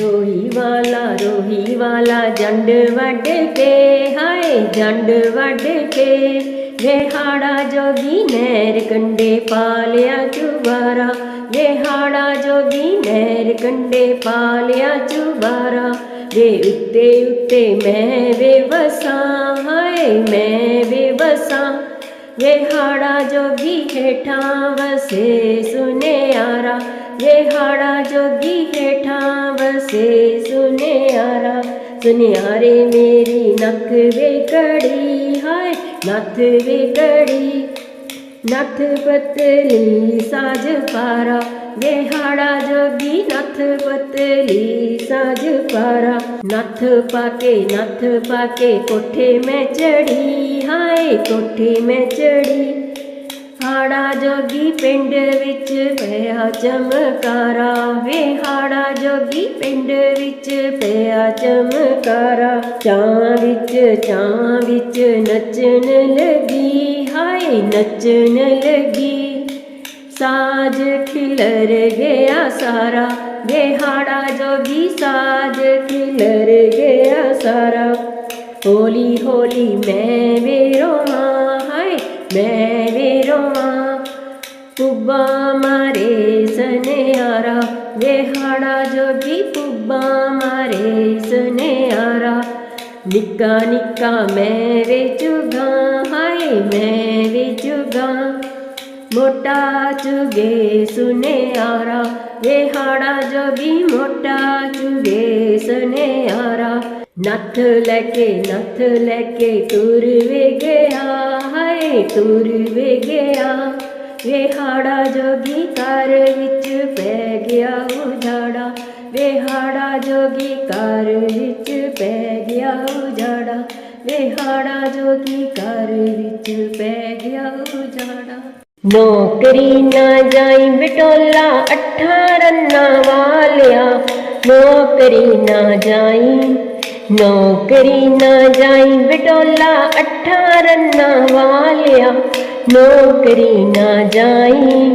ਰੋਹੀ ਵਾਲਾ ਰੋਹੀ ਵਾਲਾ ਜੰਡ ਵੱਢ ਕੇ, ਹਾਏ ਜੰਡ ਵੱਢ ਕੇ। ਵਿਹਾੜਾ ਜੋਗੀ ਨਹਿਰ ਕੰਡੇ ਪਾਲਿਆ ਚੁਬਾਰਾ। ਵਿਹਾੜਾ ਜੋਗੀ ਨਹਿਰ ਕੰਡੇ ਪਾਲਿਆ ਚੁਬਾਰਾ। ਵੇ ਉੱਤੇ ਉੱਤੇ ਮੈਂ ਵੇ ਵਸਾਂ, ਹਾਏ ਮੈਂ ਵੇ ਵਸਾਂ। ਵਿਹਾੜਾ ਜੋਗੀ ਹੇਠਾਂ ਵਸੇ ਸੁਨਿਆਰਾ। ਵਿਹਾੜਾ ਜੋਗੀ ਹੇਠਾਂ ਵਸੇ ਸੁਨਿਆਰਾ ਸੁਨਿਆਰੇ ਮੇਰੀ ਨੱਥ ਵੇ ਕੜੀ ਹਾਏ ਨੱਥ ਵੇ ਕੜੀ ਨੱਥ ਪਤਲੀ ਸਾਜ ਪਾਰਾ ਵੇਹਾੜਾ ਜੋਗੀ ਨੱਥ ਪਤਲੀ ਸਾਜ ਪਾਰਾ ਨੱਥ ਪਾ ਕੇ ਨੱਥ ਪਾ ਕੇ ਕੋਠੇ ਮੈਂ ਚੜੀ ਹਾਏ ਕੋਠੇ ਮੈਂ ਚੜੀ ਹਾੜਾ ਜੋਗੀ ਪਿੰਡ ਵਿੱਚ ਪਿਆ ਚਮਕਾਰਾ। ਵੇ ਹਾੜਾ ਜੋਗੀ ਪਿੰਡ ਵਿੱਚ ਪਿਆ ਚਮਕਾਰਾ। ਚਾਂ ਵਿੱਚ ਚਾਂ ਵਿੱਚ ਨੱਚਣ ਲੱਗੀ, ਹਾਏ ਨੱਚਣ ਲੱਗੀ। ਸਾਜ ਖਿਲਰ ਗਿਆ ਸਾਰਾ। ਵਿਹਾੜਾ ਜੋਗੀ ਸਾਜ ਖਿਲਰ ਗਿਆ ਸਾਰਾ। ਹੌਲੀ ਹੌਲੀ ਮੈਂ ਵੇ ਰੋਵਾਂ, ਹਾਏ ਮੈਂ ਵੇ ਰੋਵਾਂ ਪੁੱਬਾ ਮਾਰੇ ਸਨਿਆਰਾ, ਵਿਹਾੜਾ ਜੋਗੀ ਪੁੱਬਾ ਮਾਰੇ ਸਨਿਆਰਾ। ਨਿੱਕਾ ਨਿੱਕਾ ਮੈਂ ਵੇ ਚੁਗਾ ਹਾਏ ਮੈਂ ਵੇ ਚੁਗਾ ਮੋਟਾ ਚੁਗੇ ਸੁਨਿਆਰਾ, ਵਿਹਾੜਾ ਜੋਗੀ ਮੋਟਾ ਚੁਗੇ ਸੁਨਿਆਰਾ। ਨੱਥ ਲੈ ਕੇ ਨੱਥ ਲੈ ਕੇ ਤੁਰ ਵੇ ਗਿਆ, ਹਾਏ ਤੁਰ ਵੇ ਗਿਆ। ਵਿਹਾੜਾ ਜੋਗੀ ਘਰ ਵਿੱਚ ਪੈ ਗਿਆ ਉਜਾੜਾ ਵਿਹਾੜਾ ਜੋਗੀ ਘਰ ਵਿੱਚ ਪੈ ਗਿਆ ਉਜਾੜਾ ਵਿਹਾੜਾ ਜੋਗੀ ਘਰ ਵਿੱਚ ਪੈ ਗਿਆ ਉਜਾੜਾ ਨੌਕਰੀ ਨਾ ਜਾਈ ਬਟੋਲਾ ਅੱਠਾਂ ਰੰਨਾਂ ਵਾਲਿਆ। ਨੌਕਰੀ ਨਾ ਜਾਈ ਨੌਕਰੀ ਨਾ ਜਾਈ ਬਟੋਲਾ ਅੱਠਾਂ ਰੰਨਾਂ ਵਾਲਿਆ ਨੌਕਰੀ ਨਾ ਜਾਈ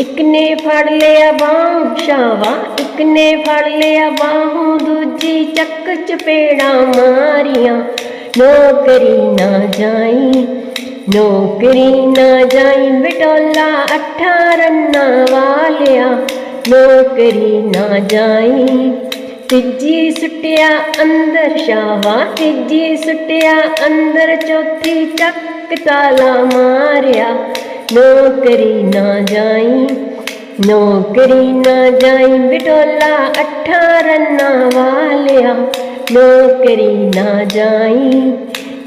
ਇੱਕ ਨੇ ਫੜ ਲਿਆ ਬਾਹ ਸ਼ਾਵਾ ਇੱਕ ਨੇ ਫੜ ਲਿਆ ਬਾਹੋਂ ਦੂਜੀ ਚੱਕ ਚਪੇੜਾ ਮਾਰੀਆਂ ਨੌਕਰੀ ਨਾ ਜਾਈ ਨੌਕਰੀ ਨਾ ਜਾਈ ਬਟੋਲਾ ਅੱਠਾਂ ਰੰਨਾਂ ਵਾਲਿਆ ਨੌਕਰੀ ਨਾ ਜਾਈ ਤੀਜੀ ਸੁੱਟਿਆ ਅੰਦਰ ਸ਼ਾਵਾ ਤੀਜੀ ਸੁੱਟਿਆ ਅੰਦਰ ਚੌਥੀ ਚੱਕ ਤਾਲਾ ਮਾਰਿਆ। ਨੌਕਰੀ ਨਾ ਜਾਈ, ਨੌਕਰੀ ਨਾ ਜਾਈ ਬਟੋਲਾ ਅੱਠਾਂ ਰੰਨਾਂ ਵਾਲਿਆ। ਨੌਕਰੀ ਨਾ ਜਾਈ,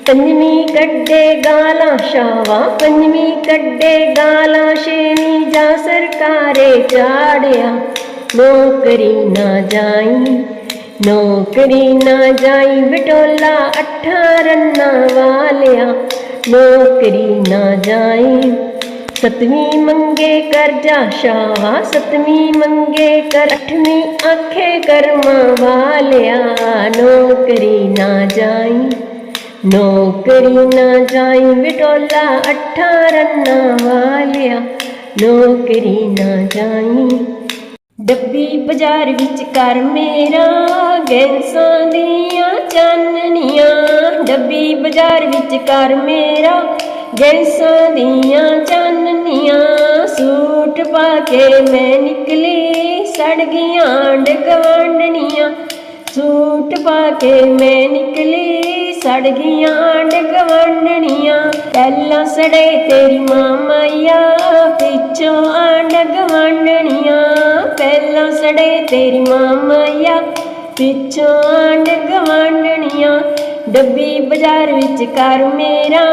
ਪੰਜਵੀਂ ਕੱਢੇ ਗਾਲਾਂ ਸ਼ਾਵਾ ਪੰਜਵੀਂ ਕੱਢੇ ਗਾਲਾਂ, ਛੇਵੀਂ ਜਾ ਸਰਕਾਰੇ ਚਾੜਿਆ। ਨੌਕਰੀ ਨਾ ਜਾਈ ਨੌਕਰੀ ਨਾ ਜਾਈ ਬਟੋਲਾ ਅੱਠਾਂ ਰੰਨਾਂ ਵਾਲਿਆ ਨੌਕਰੀ ਨਾ ਜਾਈ ਸਤਵੀਂ ਮੰਗੇ ਕਰਜਾ ਸ਼ਾਵਾ ਸਤਵੀਂ ਮੰਗੇ ਕਰ ਅੱਠਵੀਂ ਆਖੇ ਕਰਮਾਂ ਵਾਲਿਆ ਨੌਕਰੀ ਨਾ ਜਾਈ ਨੌਕਰੀ ਨਾ ਜਾਈ ਬਟੋਲਾ ਅੱਠਾਂ ਰੰਨਾਂ ਵਾਲਿਆ ਨੌਕਰੀ ਨਾ ਜਾਈ ਡੱਬੀ ਬਾਜ਼ਾਰ ਵਿੱਚ ਕਰ ਮੇਰਾ ਗੈਂਸਾਂ ਦੀਆਂ ਚਾਨਣੀਆਂ। ਡੱਬੀ ਬਾਜ਼ਾਰ ਵਿੱਚ ਕਰ ਮੇਰਾ ਗੈਂਸਾਂ ਦੀਆਂ ਚਾਨਣੀਆਂ। ਸੂਟ ਪਾ ਕੇ ਮੈਂ ਨਿਕਲੀ, ਸੜ ਗਈਆਂ ਆਂਢ ਗਵਾਂਢਣੀਆਂ ਸੂਟ ਪਾ ਕੇ ਮੈਂ ਨਿਕਲੀ ਸੜ ਗਈਆਂ ਆਂਢ ਗਵਾਂਢਣੀਆਂ ਪਹਿਲਾਂ ਸੜੇ ਤੇਰੀ ਮਾਂ ਪਿੱਛੋਂ ਆਂਢ ਗਵਾਂਢਣੀਆਂ ਪਹਿਲਾਂ ਸੜੇ ਤੇਰੀ ਮਾਂ ਪਿੱਛੋਂ ਆਂਢ ਗਵਾਂਢਣੀਆਂ ਡੱਬੀ ਬਾਜ਼ਾਰ ਵਿੱਚ ਕਰ ਮੇਰਾ,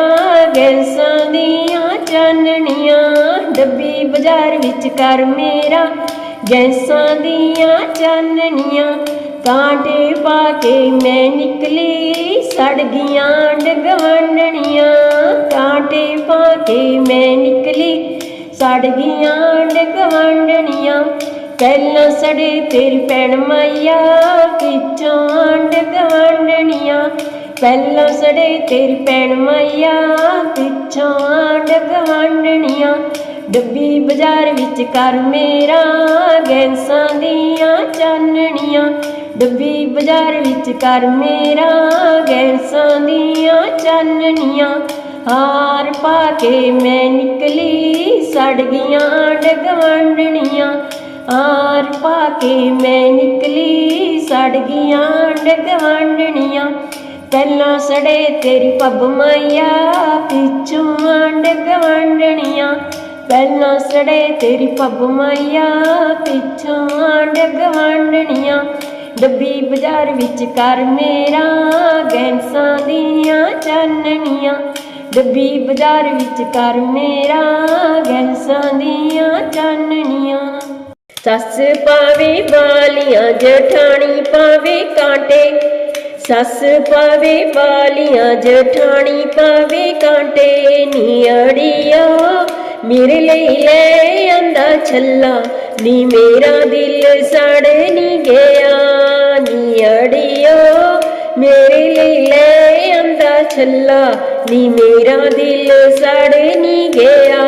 ਗੈਸਾਂ ਦੀਆਂ ਚਾਨਣੀਆਂ। ਡੱਬੀ ਬਾਜ਼ਾਰ ਵਿੱਚ ਕਰ ਮੇਰਾ, ਗੈਸਾਂ ਦੀਆਂ ਚਾਨਣੀਆਂ। ਕਾਂਟੇ ਪਾ ਕੇ ਮੈਂ ਨਿਕਲੀ ਸੜ ਗਈਆਂ ਆਂਢ ਗਵਾਂਢਣੀਆਂ ਕਾਂਟੇ ਪਾ ਕੇ ਮੈਂ ਨਿਕਲੀ ਸੜ ਗਈਆਂ ਆਂਢ ਗਵਾਂਢਣੀਆਂ ਪਹਿਲਾਂ ਸੜੇ ਤੇਰੀ ਭੈਣ ਮਾਇਆ ਪਿੱਛੋਂ ਆਂਢ ਗਵਾਂਢਣੀਆਂ ਪਹਿਲਾਂ ਸੜੇ ਤੇਰੀ ਭੈਣ ਮਾਇਆ ਪਿੱਛੋਂ ਆਂਢ ਗਵਾਂਢਣੀਆਂ ਡੱਬੀ ਬਾਜ਼ਾਰ ਵਿੱਚ ਕਰ ਮੇਰਾ ਗੈਂਸਾਂ ਦੀਆਂ ਚਾਨਣੀਆਂ। ਡੱਬੀ ਬਾਜ਼ਾਰ ਵਿੱਚ ਕਰ ਮੇਰਾ ਗੈਸਾਂ ਦੀਆਂ ਚਾਨਣੀਆਂ। ਹਾਰ ਪਾ ਕੇ ਮੈਂ ਨਿਕਲੀ ਸੜ ਗਈਆਂ ਡਗਵੰਡਣੀਆਂ। ਹਾਰ ਪਾ ਕੇ ਮੈਂ ਨਿਕਲੀ ਸੜ ਗਈਆਂ ਡਗਵੰਡਣੀਆਂ। ਪਹਿਲਾਂ ਸੜੇ ਤੇਰੀ ਪੱਬ ਮਾਇਆ, ਪਿੱਛੋਂ ਆਂਡ ਗਵੰਡਣੀਆਂ ਪਹਿਲਾਂ ਸੜੇ ਤੇਰੀ ਪੱਬ ਮਾਇਆ, ਪਿੱਛੋਂ ਆਂਡ ਗਵੰਡਣੀਆਂ ਡੱਬੀ ਬਾਜ਼ਾਰ ਵਿੱਚ ਕਰ ਮੇਰਾ ਗੈਂਸਾਂ ਦੀਆਂ ਚਾਨਣੀਆਂ। ਡੱਬੀ ਬਾਜ਼ਾਰ ਵਿੱਚ ਕਰ ਮੇਰਾ ਗੈਂਸਾਂ ਦੀਆਂ ਚਾਨਣੀਆਂ। ਸੱਸ ਪਾਵੇ ਬਾਲੀਆਂ ਜਠਾਣੀ ਪਾਵੇ ਕਾਂਟੇ। ਸੱਸ ਪਾਵੇ ਬਾਲੀਆਂ ਜਠਾਣੀ ਪਾਵੇ ਕਾਂਟੇ। ਨੀ ਅੜੀਆ ਮੇਰੇ ਲਈ ਲੈ ਆਂਦਾ ਛੱਲਾ। ਨੀ ਮੇਰਾ ਦਿਲ ਸੜ ਨੀ ਗਿਆ, ਨੀ ਅੜੀਆ ਮੇਰੇ ਲਈ ਲੈ ਆਂਦਾ ਛੱਲਾ, ਨੀ ਮੇਰਾ ਦਿਲ ਸੜ ਨੀ ਗਿਆ।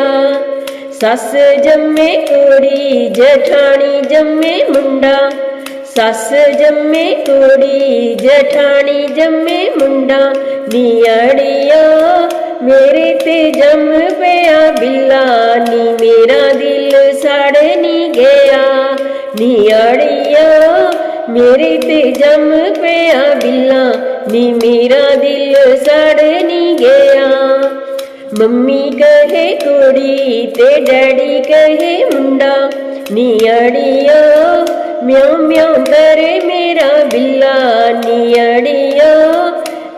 ਸੱਸ ਜੰਮੇ ਕੁੜੀ, ਜਠਾਣੀ ਜੰਮੇ ਮੁੰਡਾ। ਸੱਸ ਜੰਮੇ ਕੁੜੀ, ਜਠਾਣੀ ਜੰਮੇ ਮੁੰਡਾ ਨੀੜੀਆ ਮੇਰੇ ਤੇ ਜੰਮ ਪਿਆ ਬਿੱਲਾ, ਨੀ ਮੇਰਾ ਦਿਲ ਸੜ ਨੀ ਗਿਆ। ਨੀੜੀਆ ਮੇਰੇ ਤੇ ਜੰਮ ਪਿਆ ਬਿੱਲਾ, ਨੀ ਮੇਰਾ ਦਿਲ ਸੜ ਨੀ ਗਿਆ। ਮੰਮੀ ਕਹੇ, ਕੁੜੀ ਤੇ ਡੈਡੀ ਕਹੇ, ਮੁੰਡਾ ਨੀ ਅੜੀਆ ਮਿਉ ਮਿਉ ਕਰੇ ਮੇਰਾ ਬਿੱਲਾ ਨੀ ਅੜੀਆ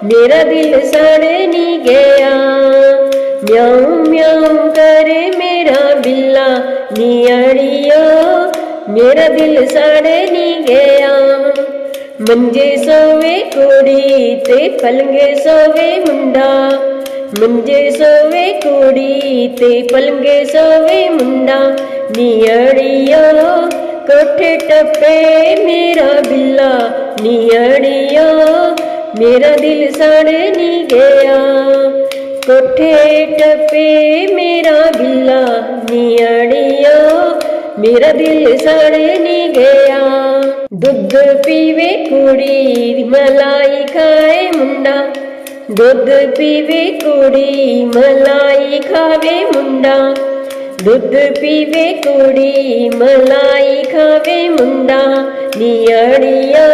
ਮੇਰਾ ਦਿਲ ਸੜ ਨੀ ਗਿਆ ਮਿਉ ਮਿਉ ਕਰੇ ਮੇਰਾ ਬਿੱਲਾ ਨੀ ਅੜੀਆ ਮੇਰਾ ਦਿਲ ਸੜ ਨੀ ਗਿਆ ਮੰਜੇ ਸੋਵੇ ਕੁੜੀ ਤੇ ਪਲੰਗੇ ਸੋਵੇ ਮੁੰਡਾ ਮੰਜੇ ਸੋਵੇ ਕੁੜੀ ਤੇ ਪਲੰਗੇ ਸੋਵੇ ਮੁੰਡਾ ਨੀੜੀਆ ਕੋਠੇ ਟੱਪੇ ਮੇਰਾ ਦਿਲ ਸੜ ਨੀ ਗਿਆ। ਕੋਠੇ ਟੱਪੇ ਮੇਰਾ ਬਿੱਲਾ ਨੀੜੀਆ ਮੇਰਾ ਦਿਲ ਸੜ ਨਹੀਂ ਗਿਆ। ਦੁੱਧ ਪੀਵੇ ਕੁੜੀ ਮਲਾਈ ਖਾਏ ਮੁੰਡਾ। ਦੁੱਧ ਪੀਵੇ ਕੁੜੀ ਮਲਾਈ ਖਾਵੇ ਮੁੰਡਾ। ਦੁੱਧ ਪੀਵੇ ਕੁੜੀ ਮਲਾਈ ਖਾਵੇ ਮੁੰਡਾ। ਨੀੜੀਆ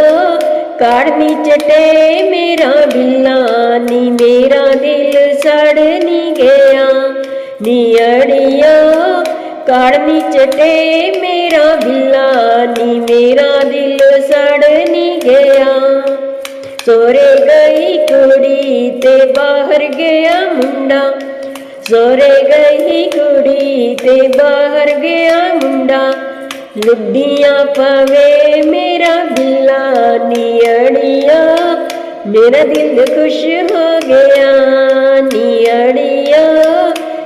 ਕਾੜਨੀ ਚਟੇ ਮੇਰਾ ਬਿੱਲਾ, ਨੀ ਮੇਰਾ ਦਿਲ ਸੜ ਨੀ ਗਿਆ। ਨੀੜੀਆ ਕਾੜਨੀ ਚਟੇ ਮੇਰਾ ਬਿੱਲਾ, ਨੀ ਮੇਰਾ ਦਿਲ ਸੜ ਨੀ ਗਿਆ। ਸੋਰੇ ਗਈ ਕੁੜੀ ਤੇ ਬਾਹਰ ਗਿਆ ਮੁੰਡਾ। ਸੋਰੇ ਗਈ ਕੁੜੀ ਤੇ ਬਾਹਰ ਗਿਆ ਮੁੰਡਾ। ਲੁੱਡੀਆਂ ਪਵੇ ਮੇਰਾ ਬਿੱਲਾ ਨਿਆੜੀਆਂ ਮੇਰਾ ਦਿਲ ਖੁਸ਼ ਹੋ ਗਿਆ ਨੀੜੀਆ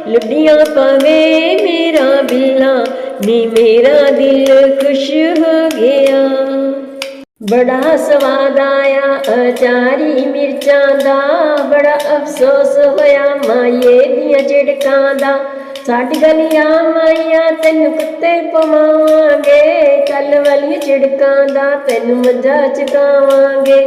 ਲੁੱਡੀਆਂ ਪਵੇ ਮੇਰਾ ਬਿੱਲਾ ਨੀ ਮੇਰਾ ਦਿਲ ਖੁਸ਼ ਹੋ ਗਿਆ। ਬੜਾ ਸਵਾਦ ਆਇਆ ਅਚਾਰੀ ਮਿਰਚਾਂ ਦਾ, ਬੜਾ ਅਫਸੋਸ ਹੋਇਆ ਮਾਏ ਦੀਆਂ ਝਿੜਕਾਂ ਦਾ। ਸਾਡੀ ਗਲੀਆਂ ਮਾਈਆਂ, ਤੈਨੂੰ ਕੁੱਤੇ ਪਵਾਵਾਂਗੇ। ਕੱਲ ਵਾਲੀਆਂ ਝਿੜਕਾਂ ਦਾ, ਤੈਨੂੰ ਮਜ਼ਾ ਚਕਾਵਾਂਗੇ।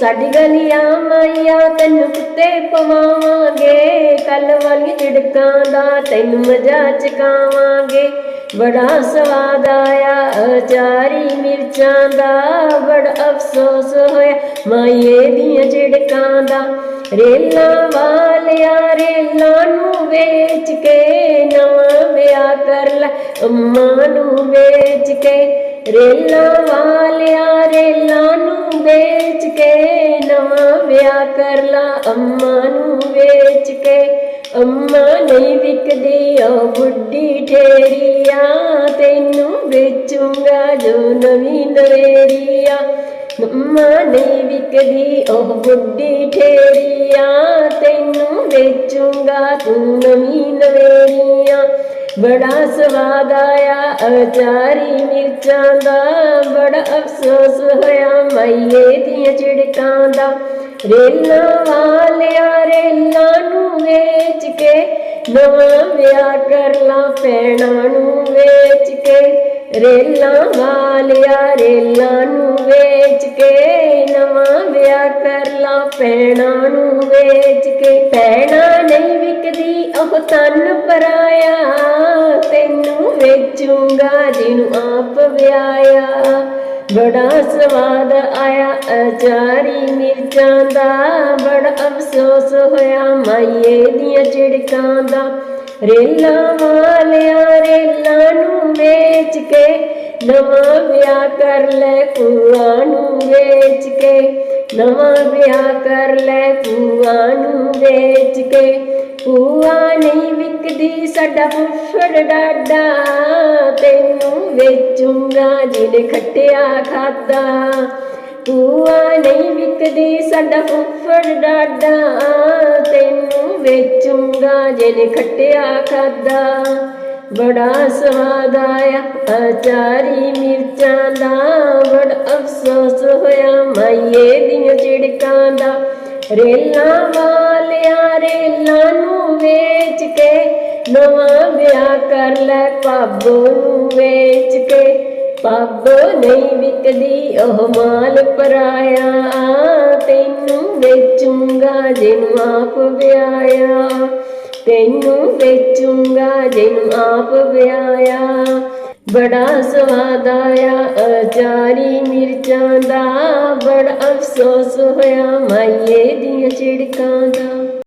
ਸਾਡੀ ਗਲੀਆਂ ਮਾਈਆਂ, ਤੈਨੂੰ ਕੁੱਤੇ ਪਵਾਵਾਂਗੇ। ਕੱਲ ਵਾਲੀਆਂ ਝਿੜਕਾਂ ਦਾ, ਤੈਨੂੰ ਮਜ਼ਾ ਚਕਾਵਾਂਗੇ। ਬੜਾ ਸਵਾਦ ਆਇਆ ਅਚਾਰੀ ਮਿਰਚਾਂ ਦਾ। ਬੜਾ ਅਫਸੋਸ ਹੋਇਆ ਮਾਏ ਦੀਆਂ ਝਿੜਕਾਂ ਦਾ। ਰੇਲਾਂ ਵਾਲਿਆ, ਰੇਲਾਂ ਨੂੰ ਵੇਚ ਕੇ ਕਰ ਲੈ ਅੰਮਾ ਨੂੰ ਵੇਚ ਕੇ, ਰੇਲਾਂ ਵਾਲਿਆ ਰੇਲਾਂ ਨੂੰ ਵੇਚ ਕੇ, ਨਵਾਂ ਵਿਆਹ ਕਰ ਲਾ ਅੰਮਾਂ ਨੂੰ ਵੇਚ ਕੇ। ਅੰਮਾ ਨਹੀਂ ਵਿਕਦੀ ਓ ਬੁੱਢੀ ਠੇਰੀਆ, ਤੈਨੂੰ ਵੇਚੂੰਗਾ ਜੋ ਨਵੀਂ ਨਵੇਰੀਆ ਅੰਮਾ ਨਹੀਂ ਵਿਕਦੀ ਉਹ ਬੁੱਢੀ ਠੇਰੀਆ, ਤੈਨੂੰ ਵੇਚੂੰਗਾ ਤੂੰ ਨਵੀਂ ਨਵੇਰੀਆ ਬੜਾ ਸਵਾਦ ਆਇਆ, ਅਚਾਰੀ ਮਿਰਚਾਂ ਦਾ। ਬੜਾ ਅਫਸੋਸ ਹੋਇਆ ਮਾਈਏ ਦੀਆਂ ਝਿੜਕਾਂ ਦਾ। ਰੇਲਾਂ ਵਾਲਿਆ, ਰੇਲਾਂ ਨੂੰ ਵੇਚ ਕੇ ਨਵਾਂ ਵਿਆਹ ਕਰ ਲਾ ਪੈਣਾ ਨੂੰ ਵੇਚ ਕੇ। ਰੇਲਾਂ ਵਾਲਿਆ, ਰੇਲਾਂ ਨੂੰ ਵੇਚ ਕੇ ਨਵਾਂ ਵਿਆਹ ਕਰਲਾ ਪੈਣਾ ਨੂੰ ਵੇਚ ਕੇ। ਪੈਣਾ ਨਹੀਂ ਵਿਕਦੀ, ਉਹ ਤਨ ਪਰਾਇਆ। ਜਿਹਨੂੰ ਆਪ ਵਿਆਇਆ ਬੜਾ ਸਵਾਦ ਆਇਆ, ਅਚਾਰੀ ਮਿਰਚਾਂ ਦਾ। ਬੜਾ ਅਫਸੋਸ ਹੋਇਆ ਮਾਈਏ ਦੀਆਂ ਝਿੜਕਾਂ ਦਾ। ਰੇਲਾਂ ਵਾਲਿਆ ਰੇਲਾਂ ਨੂੰ ਵੇਚ ਕੇ ਨਵਾਂ ਵਿਆਹ ਕਰ ਲੈ ਭੂਆ ਨੂੰ ਵੇਚ ਕੇ। ਨਵਾਂ ਵਿਆਹ ਕਰ ਲੈ ਭੂਆ ਨੂੰ ਵੇਚ ਕੇ। ਭੂਆ ਨਹੀਂ ਵਿਕਦੀ ਸਾਡਾ ਫੁੱਫੜ ਡਾਡਾ, ਤੈਨੂੰ ਵੇਚੂੰਗਾ ਜਿਹਨੇ ਖੱਟਿਆ ਖਾਦਾ। ਭੂਆ ਨਹੀਂ ਵਿਕਦੀ ਸਾਡਾ ਫੁੱਫੜ ਡਾਡਾ, ਤੈਨੂੰ ਵੇਚੂੰਗਾ ਜਿਹਨੇ ਖੱਟਿਆ ਖਾਦਾ। ਬੜਾ ਸਵਾਦ ਆਇਆ ਅਚਾਰੀ ਮਿਰਚਾਂ ਦਾ, ਬੜਾ ਅਫਸੋਸ ਹੋਇਆ ਮਾਈਏ ਦੀਆਂ ਝਿੜਕਾਂ ਦਾ। ਰੇਲਾਂ ਵਾਲਿਆਂ ਰੇਲਾਂ ਨੂੰ ਵੇਚ ਕੇ ਨਵਾਂ ਵਿਆਹ ਕਰ ਲੈ ਪਾਬੋ ਨੂੰ ਵੇਚ ਕੇ। ਪਾਬੋ ਨਹੀਂ ਵਿਕਦੀ ਉਹ ਮਾਲ ਪਰਾਇਆ, ਤੈਨੂੰ ਵੇਚੂੰਗਾ ਜਿਹਨੂੰ ਆਪ ਵਿਆਇਆ। ਤੈਨੂੰ ਵੇਚੂੰਗਾ ਜਿਹਨੂੰ ਆਪ ਵਿਆਇਆ। ਬੜਾ ਸਵਾਦ ਆਇਆ ਅਚਾਰੀ ਮਿਰਚਾਂ ਦਾ ਬੜਾ ਅਫਸੋਸ ਹੋਇਆ ਮਾਈਏ ਦੀਆਂ ਝਿੜਕਾਂ ਦਾ।